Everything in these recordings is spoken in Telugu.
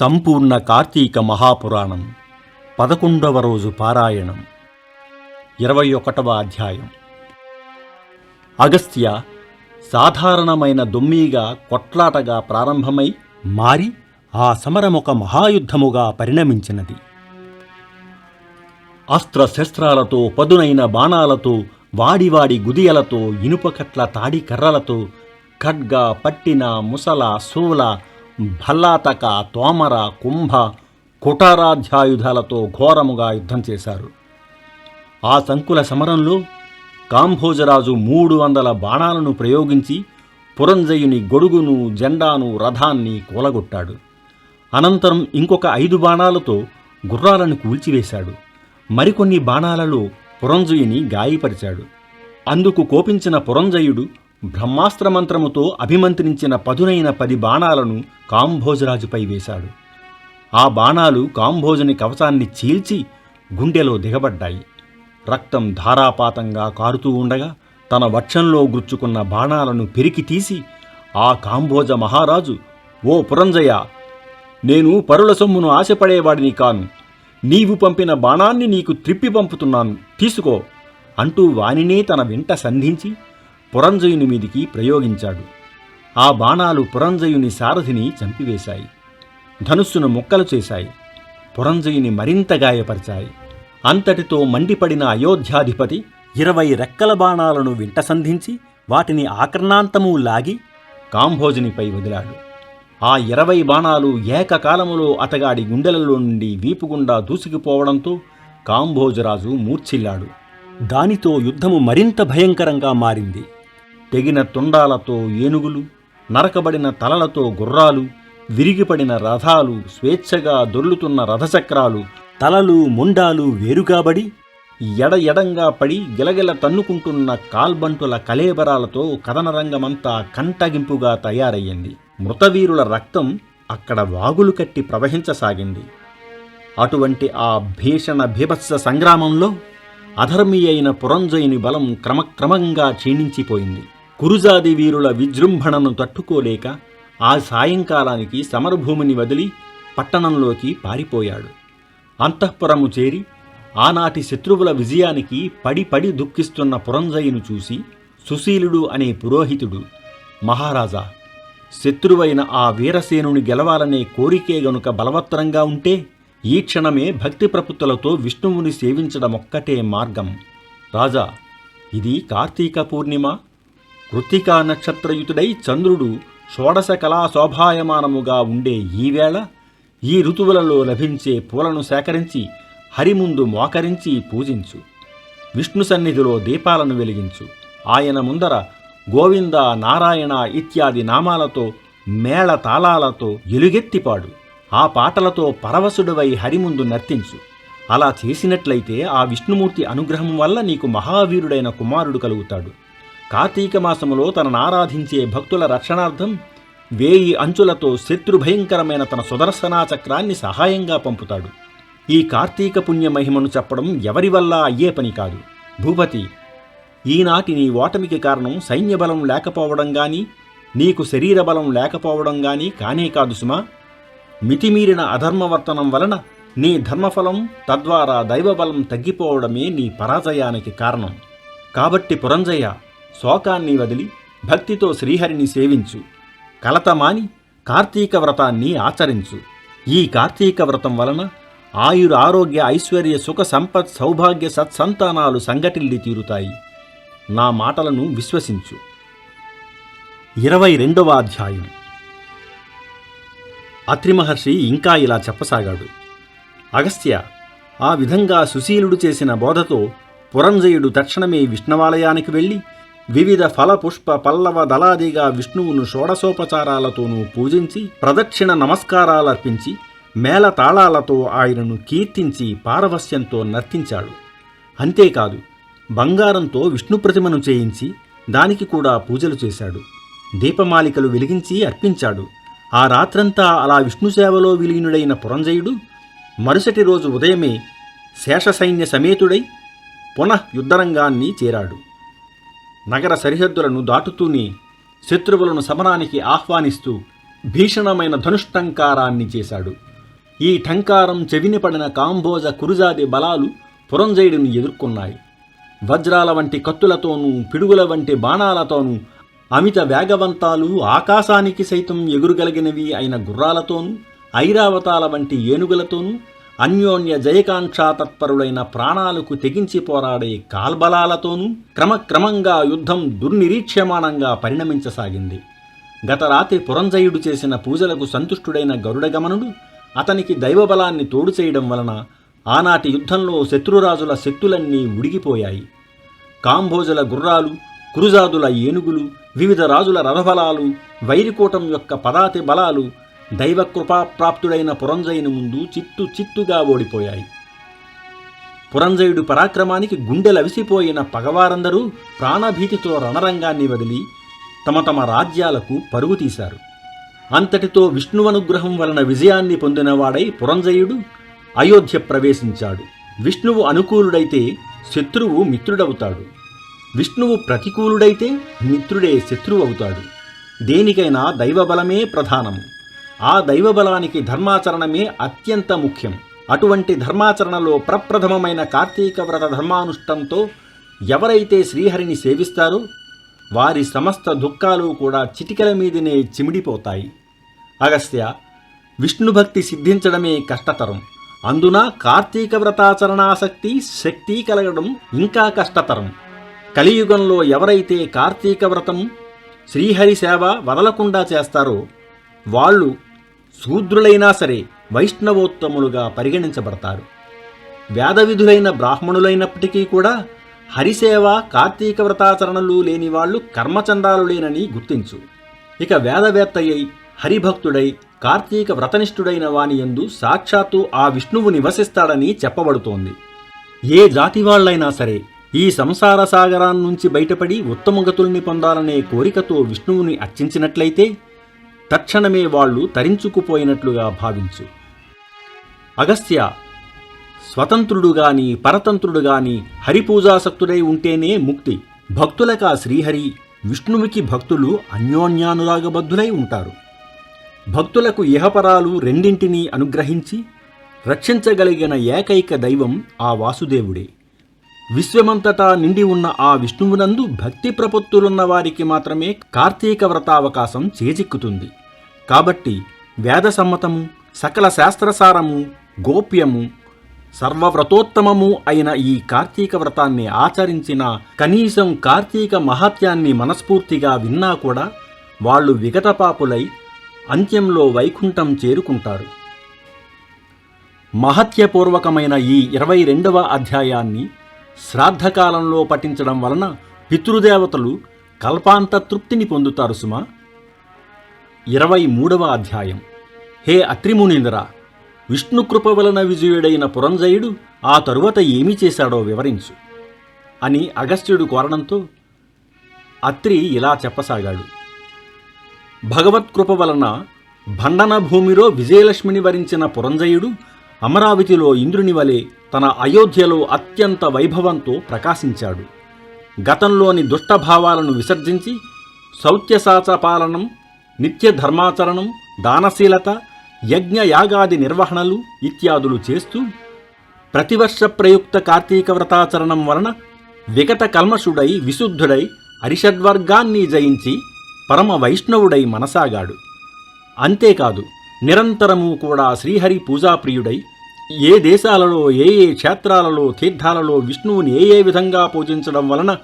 సంపూర్ణ కార్తీక మహాపురాణం పదకొండవ రోజు పారాయణం ఇరవై ఒకటవ అధ్యాయం. అగస్త్య సాధారణమైన దొమ్మీగా కొట్లాటగా ప్రారంభమై మారి ఆ సమరమొక మహాయుద్ధముగా పరిణమించినది. అస్త్రశస్త్రాలతో పదునైన బాణాలతో వాడివాడి గుదియలతో ఇనుపకట్ల తాడి కర్రలతో ఖడ్గా పట్టిన ముసల శూల భల్లాతక తోమర కుంభ కుటారాధ్యాయుధాలతో ఘోరముగా యుద్ధం చేశారు. ఆ సంకుల సమరంలో కాంభోజరాజు మూడు వందల బాణాలను ప్రయోగించి పురంజయుని గొడుగును జెండాను రథాన్ని కూలగొట్టాడు. అనంతరం ఇంకొక ఐదు బాణాలతో గుర్రాలను కూల్చివేశాడు. మరికొన్ని బాణాలలో పురంజయుని గాయపరిచాడు. అందుకు కోపించిన పురంజయుడు బ్రహ్మాస్త్ర మంత్రముతో అభిమంత్రించిన పదునైన పది బాణాలను కాంభోజరాజుపై వేశాడు. ఆ బాణాలు కాంభోజుని కవచాన్ని చీల్చి గుండెలో దిగబడ్డాయి. రక్తం ధారాపాతంగా కారుతూ ఉండగా తన వక్షంలో గుచ్చుకున్న బాణాలను పెరికి తీసి ఆ కాంభోజ మహారాజు ఓ పురంజయ నేను పరుల సొమ్మును ఆశపడేవాడిని కాను. నీవు పంపిన బాణాన్ని నీకు త్రిప్పి పంపుతున్నాను. తీసుకో. అంటూ వానినే తన వెంట సంధించి పురంజయుని మీదికి ప్రయోగించాడు. ఆ బాణాలు పురంజయుని సారథిని చంపివేశాయి. ధనుస్సును ముక్కలు చేశాయి. పురంజయుని మరింత గాయపరిచాయి. అంతటితో మండిపడిన అయోధ్యాధిపతి ఇరవై రెక్కల బాణాలను వింటసంధించి వాటిని ఆకర్ణాంతము లాగి కాంభోజునిపై వదిలాడు. ఆ ఇరవై బాణాలు ఏకకాలములో అతగాడి గుండెలలో నుండి వీపుగుండా దూసుకుపోవడంతో కాంభోజరాజు మూర్ఛిల్లాడు. దానితో యుద్ధము మరింత భయంకరంగా మారింది. తెగిన తుండాలతో ఏనుగులు నరకబడిన తలలతో గుర్రాలు విరిగిపడిన రథాలు స్వేచ్ఛగా దొర్లుతున్న రథచక్రాలు తలలు ముండాలు వేరుగాబడి ఎడ ఎడంగా పడి గిలగిల తన్నుకుంటున్న కాల్బంటుల కలేబరాలతో కథనరంగమంతా కంటగింపుగా తయారయ్యింది. మృతవీరుల రక్తం అక్కడ వాగులు కట్టి ప్రవహించసాగింది. అటువంటి ఆ భీషణ భీభత్స సంగ్రామంలో అధర్మీ అయిన పురంజయుని బలం క్రమక్రమంగా క్షీణించిపోయింది. కురుజాది వీరుల విజృంభణను తట్టుకోలేక ఆ సాయంకాలానికి సమరభూమిని వదిలి పట్టణంలోకి పారిపోయాడు. అంతఃపురము చేరి ఆనాటి శత్రువుల విజయానికి పడి పడి దుఃఖిస్తున్న పురంజయును చూసి సుశీలుడు అనే పురోహితుడు మహారాజా శత్రువైన ఆ వీరసేనుని గెలవాలనే కోరికే గనుక బలవత్తరంగా ఉంటే ఈ క్షణమే భక్తి ప్రపుత్తులతో విష్ణువుని సేవించడం ఒక్కటే మార్గం. రాజా ఇది కార్తీక పూర్ణిమ వృత్తికా నక్షత్రయుతుడై చంద్రుడు షోడశ కళా శోభాయమానముగా ఉండే ఈవేళ ఈ ఋతువులలో లభించే పూలను సేకరించి హరిముందు మోకరించి పూజించు. విష్ణు సన్నిధిలో దీపాలను వెలిగించు. ఆయన ముందర గోవింద నారాయణ ఇత్యాది నామాలతో మేళ తాళాలతో ఎలుగెత్తిపాడు ఆ పాటలతో పరవశుడవై హరిముందు నర్తించు. అలా చేసినట్లయితే ఆ విష్ణుమూర్తి అనుగ్రహం వల్ల నీకు మహావీరుడైన కుమారుడు కలుగుతాడు. కార్తీక మాసములో తనను ఆరాధించే భక్తుల రక్షణార్థం వేయి అంచులతో శత్రుభయంకరమైన తన సుదర్శనా చక్రాన్ని సహాయంగా పంపుతాడు. ఈ కార్తీక పుణ్య మహిమను చెప్పడం ఎవరి వల్ల అయ్యే పని కాదు. భూపతి ఈనాటి నీ ఓటమికి కారణం సైన్యబలం లేకపోవడం గాని నీకు శరీర బలం లేకపోవడం గాని కానే కాదు సుమా. మితిమీరిన అధర్మవర్తనం వలన నీ ధర్మఫలం తద్వారా దైవబలం తగ్గిపోవడమే నీ పరాజయానికి కారణం. కాబట్టి పురంజయ శోకాన్ని వదిలి భక్తితో శ్రీహరిని సేవించు. కలతమాని కార్తీక వ్రతాన్ని ఆచరించు. ఈ కార్తీక వ్రతం వలన ఆయుర ఆరోగ్య ఐశ్వర్య సుఖ సంపత్ సౌభాగ్య సత్సంతానాలు సంఘటిల్లి తీరుతాయి. నా మాటలను విశ్వసించు. ఇరవై రెండవ అధ్యాయం. అత్రిమహర్షి ఇంకా ఇలా చెప్పసాగాడు. అగస్త్య ఆ విధంగా సుశీలుడు చేసిన బోధతో పురంజయుడు తక్షణమే విష్ణవాలయానికి వెళ్ళి వివిధ ఫలపుష్ప పల్లవ దళాదిగా విష్ణువును షోడశోపచారాలతోనూ పూజించి ప్రదక్షిణ నమస్కారాలర్పించి మేళ తాళాలతో ఆయనను కీర్తించి పారవస్యంతో నర్తించాడు. అంతేకాదు బంగారంతో విష్ణు ప్రతిమను చేయించి దానికి కూడా పూజలు చేశాడు. దీపమాలికలు వెలిగించి అర్పించాడు. ఆ రాత్రంతా అలా విష్ణు సేవలో విలీనుడైన పురంజయుడు మరుసటి రోజు ఉదయమే శేషసైన్య సమేతుడై పునః యుద్ధరంగాన్ని చేరాడు. నగర సరిహద్దులను దాటుతూనే శత్రువులను సమరానికి ఆహ్వానిస్తూ భీషణమైన ధనుష్టంకారాన్ని చేశాడు. ఈ టంకారం చెవిని పడిన కాంబోజ కురుజాది బలాలు పురంజయుడిని ఎదుర్కొన్నాయి. వజ్రాల వంటి కత్తులతోనూ పిడుగుల వంటి బాణాలతోనూ అమిత వేగవంతాలు ఆకాశానికి సైతం ఎగురుగలిగినవి అయిన గుర్రాలతోనూ ఐరావతాల వంటి ఏనుగులతోనూ అన్యోన్య జయకాంక్షాతత్పరులైన ప్రాణాలకు తెగించి పోరాడే కాల్బలాలతోనూ క్రమక్రమంగా యుద్ధం దుర్నిరీక్షమానంగా పరిణమించసాగింది. గత రాత్రి పురంజయుడు చేసిన పూజలకు సంతుష్టుడైన గరుడగమనుడు అతనికి దైవబలాన్ని తోడు చేయడం వలన ఆనాటి యుద్ధంలో శత్రురాజుల శక్తులన్నీ ఉడిగిపోయాయి. కాంభోజుల గుర్రాలు కురుజాదుల ఏనుగులు వివిధ రాజుల రథబలాలు వైరికూటం యొక్క పదాతి బలాలు దైవకృపాప్రాప్తుడైన పురంజయుని ముందు చిత్తు చిత్తుగా ఓడిపోయాయి. పురంజయుడు పరాక్రమానికి గుండెలవిసిపోయిన పగవారందరూ ప్రాణభీతితో రణరంగాన్ని వదిలి తమ తమ రాజ్యాలకు పరుగు తీశారు. అంతటితో విష్ణువనుగ్రహం వలన విజయాన్ని పొందినవాడై పురంజయుడు అయోధ్య ప్రవేశించాడు. విష్ణువు అనుకూలుడైతే శత్రువు మిత్రుడవుతాడు. విష్ణువు ప్రతికూలుడైతే మిత్రుడే శత్రువు అవుతాడు. దేనికైనా దైవబలమే ప్రధానం ఆ దైవబలానికి ధర్మాచరణమే అత్యంత ముఖ్యం. అటువంటి ధర్మాచరణలో ప్రప్రథమమైన కార్తీక వ్రత ధర్మానుష్టంతో ఎవరైతే శ్రీహరిని సేవిస్తారో వారి సమస్త దుఃఖాలు కూడా చిటికల మీదనే చిమిడిపోతాయి. అగస్త్య విష్ణుభక్తి సిద్ధించడమే కష్టతరం. అందున కార్తీక వ్రతాచరణాసక్తి శక్తి కలగడం ఇంకా కష్టతరం. కలియుగంలో ఎవరైతే కార్తీక వ్రతం శ్రీహరి సేవ వదలకుండా చేస్తారో వాళ్ళు శూద్రులైనా సరే వైష్ణవోత్తములుగా పరిగణించబడతారు. వేదవిధులైన బ్రాహ్మణులైనప్పటికీ కూడా హరిసేవ కార్తీక వ్రతాచరణలు లేని వాళ్ళు కర్మచందాలు లేనని గుర్తించు. ఇక వేదవేత్తయ్యై హరిభక్తుడై కార్తీక వ్రతనిష్ఠుడైన వాని యందు సాక్షాత్తు ఆ విష్ణువు నివసిస్తాడని చెప్పబడుతోంది. ఏ జాతి వాళ్ళైనా సరే ఈ సంసార సాగరాన్నించి బయటపడి ఉత్తమగతుల్ని పొందాలనే కోరికతో విష్ణువుని అర్చించినట్లయితే తక్షణమే వాళ్ళు తరించుకుపోయినట్లుగా భావించు. అగస్త్య స్వతంత్రుడు గాని పరతంత్రుడు గాని హరిపూజాసక్తుడై ఉంటేనే ముక్తి. భక్తులకా శ్రీహరి విష్ణువుకి భక్తులు అన్యోన్యానురాగబద్ధులై ఉంటారు. భక్తులకు ఇహపరాలు రెండింటినీ అనుగ్రహించి రక్షించగలిగిన ఏకైక దైవం ఆ వాసుదేవుడే. విశ్వమంతటా నిండి ఉన్న ఆ విష్ణువునందు భక్తి ప్రపత్తులున్న వారికి మాత్రమే కార్తీక వ్రతావకాశం చేజిక్కుతుంది. కాబట్టి వేదసమ్మతము సకల శాస్త్రసారము గోప్యము సర్వవ్రతోత్తమము అయిన ఈ కార్తీక వ్రతాన్ని ఆచరించిన కనీసం కార్తీక మహాత్యాన్ని మనస్ఫూర్తిగా విన్నా కూడా వాళ్ళు విగతపాపులై అంత్యంలో వైకుంఠం చేరుకుంటారు. మహత్యపూర్వకమైన ఈ ఇరవై రెండవ అధ్యాయాన్ని శ్రాద్ధకాలంలో పఠించడం వలన పితృదేవతలు కల్పాంత తృప్తిని పొందుతారు సుమా. ఇరవై మూడవ అధ్యాయం. హే అత్రిమునీంద్ర విష్ణుకృప వలన విజయుడైన పురంజయుడు ఆ తరువాత ఏమి చేశాడో వివరించు అని అగస్త్యుడు కోరడంతో అత్రి ఇలా చెప్పసాగాడు. భగవత్కృప వలన భండన భూమిలో విజయలక్ష్మిని వరించిన పురంజయుడు అమరావతిలో ఇంద్రుని వలె తన అయోధ్యలో అత్యంత వైభవంతో ప్రకాశించాడు. గతంలోని దుష్టభావాలను విసర్జించి శౌత్యసాచ పాలనం నిత్య ధర్మాచరణం దానశీలత యజ్ఞ యాగాది నిర్వహణలు ఇత్యాదులు చేస్తూ ప్రతివర్ష ప్రయుక్త కార్తీక వ్రతాచరణం వలన వికట కల్మషుడై విశుద్ధుడై అరిషడ్వర్గాన్ని జయించి పరమ వైష్ణవుడై మనసాగాడు. అంతేకాదు నిరంతరము కూడా శ్రీహరి పూజాప్రియుడై ఏ దేశాలలో ఏ ఏ క్షేత్రాలలో తీర్థాలలో విష్ణువుని ఏ ఏ విధంగా పూజించడం వలన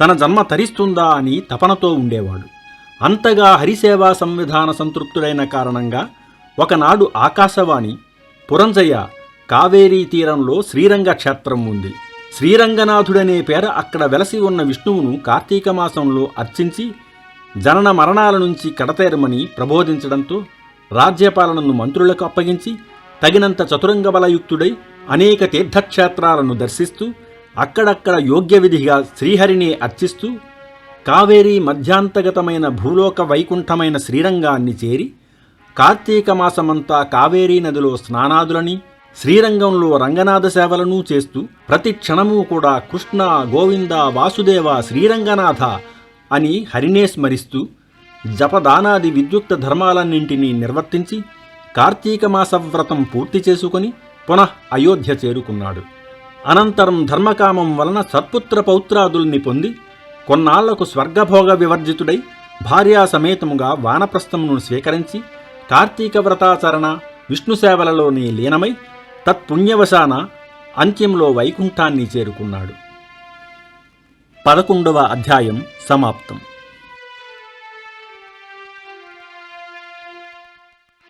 తన జన్మ తరిస్తుందా అని తపనతో ఉండేవాడు. అంతగా హరిసేవా సంవిధాన సంతృప్తుడైన కారణంగా ఒకనాడు ఆకాశవాణి పురంజయ కావేరీ తీరంలో శ్రీరంగ క్షేత్రం ఉంది. శ్రీరంగనాథుడనే పేర అక్కడ వెలసి ఉన్న విష్ణువును కార్తీక మాసంలో అర్చించి జనన మరణాల నుంచి కడతేరమని ప్రబోధించడంతో రాజ్యపాలనను మంత్రులకు అప్పగించి తగినంత చతురంగ బలయుక్తుడై అనేక తీర్థక్షేత్రాలను దర్శిస్తూ అక్కడక్కడ యోగ్య విధిగా శ్రీహరిని అర్చిస్తూ కావేరీ మధ్యాంతగతమైన భూలోక వైకుంఠమైన శ్రీరంగాన్ని చేరి కార్తీక మాసమంతా కావేరీ నదిలో స్నానాదులని శ్రీరంగంలో రంగనాథ సేవలను చేస్తూ ప్రతి క్షణము కూడా కృష్ణ గోవింద వాసుదేవ శ్రీరంగనాథ అని హరినే స్మరిస్తూ జపదానాది విద్యుక్త ధర్మాలన్నింటినీ నిర్వర్తించి కార్తీక మాస వ్రతం పూర్తి చేసుకుని పునః అయోధ్య చేరుకున్నాడు. అనంతరం ధర్మకామం వలన సత్పుత్ర పౌత్రాదుల్ని పొంది కొన్నాళ్ళకు స్వర్గభోగ వివర్జితుడై భార్యా సమేతముగా వానప్రస్థమును స్వీకరించి కార్తీక వ్రతాచరణ విష్ణు సేవలలోని లీనమై తత్పుణ్యవశాన అంత్యంలో వైకుంఠాన్ని చేరుకున్నాడు. పదకొండవ అధ్యాయం సమాప్తం.